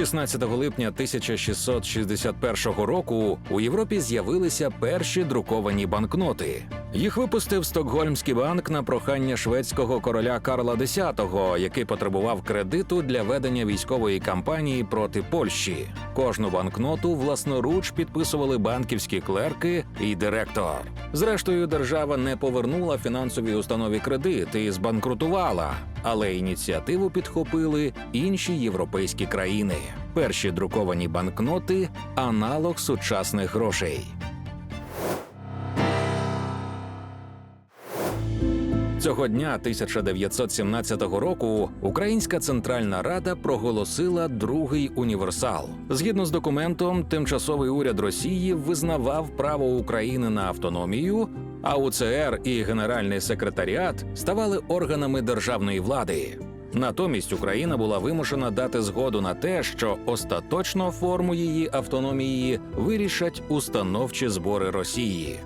16 липня 1661 року у Європі з'явилися перші друковані банкноти. Їх випустив Стокгольмський банк на прохання шведського короля Карла X, який потребував кредиту для ведення військової кампанії проти Польщі. Кожну банкноту власноруч підписували банківські клерки і директор. Зрештою, держава не повернула фінансовій установі кредит і збанкрутувала, але ініціативу підхопили інші європейські країни. Перші друковані банкноти аналог сучасних грошей. Цього дня 1917 року Українська Центральна Рада проголосила другий універсал. Згідно з документом, тимчасовий уряд Росії визнавав право України на автономію, а УЦР і Генеральний секретаріат ставали органами державної влади. Натомість Україна була вимушена дати згоду на те, що остаточно форму її автономії вирішать установчі збори Росії.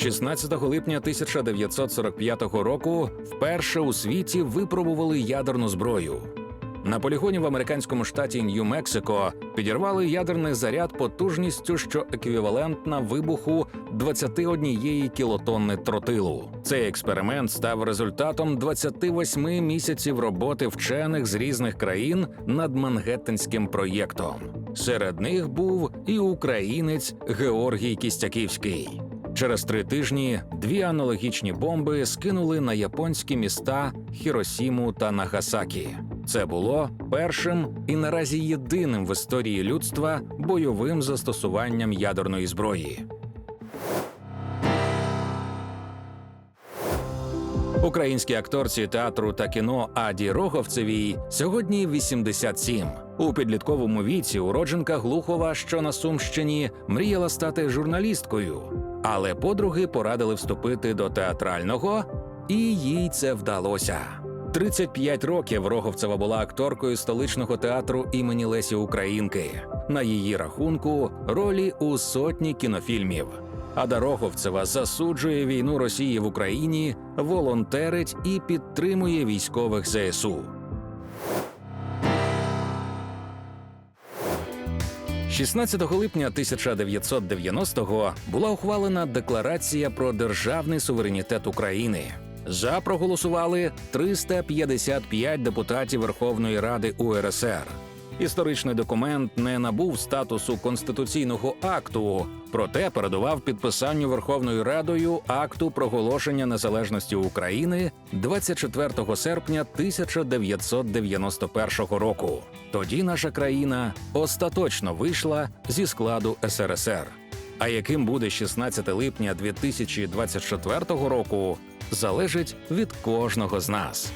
16 липня 1945 року вперше у світі випробували ядерну зброю. На полігоні в американському штаті Нью-Мексико підірвали ядерний заряд потужністю, що еквівалентна вибуху 21 кілотонни тротилу. Цей експеримент став результатом 28 місяців роботи вчених з різних країн над Мангеттенським проєктом. Серед них був і українець Георгій Кістяківський. Через три тижні дві аналогічні бомби скинули на японські міста Хіросіму та Нагасакі. Це було першим і наразі єдиним в історії людства бойовим застосуванням ядерної зброї. Українській акторці театру та кіно Аді Роговцевій сьогодні 87. У підлітковому віці уродженка Глухова, що на Сумщині, мріяла стати журналісткою, але подруги порадили вступити до театрального, і їй це вдалося. 35 років Роговцева була акторкою столичного театру імені Лесі Українки. На її рахунку ролі у сотні кінофільмів. Ада Роговцева засуджує війну Росії в Україні, волонтерить і підтримує військових ЗСУ. 16 липня 1990-го була ухвалена декларація про державний суверенітет України. За проголосували 355 депутатів Верховної Ради УРСР. Історичний документ не набув статусу конституційного акту, проте передував підписанню Верховною Радою акту проголошення незалежності України 24 серпня 1991 року. Тоді наша країна остаточно вийшла зі складу СРСР. А яким буде 16 липня 2024 року, залежить від кожного з нас.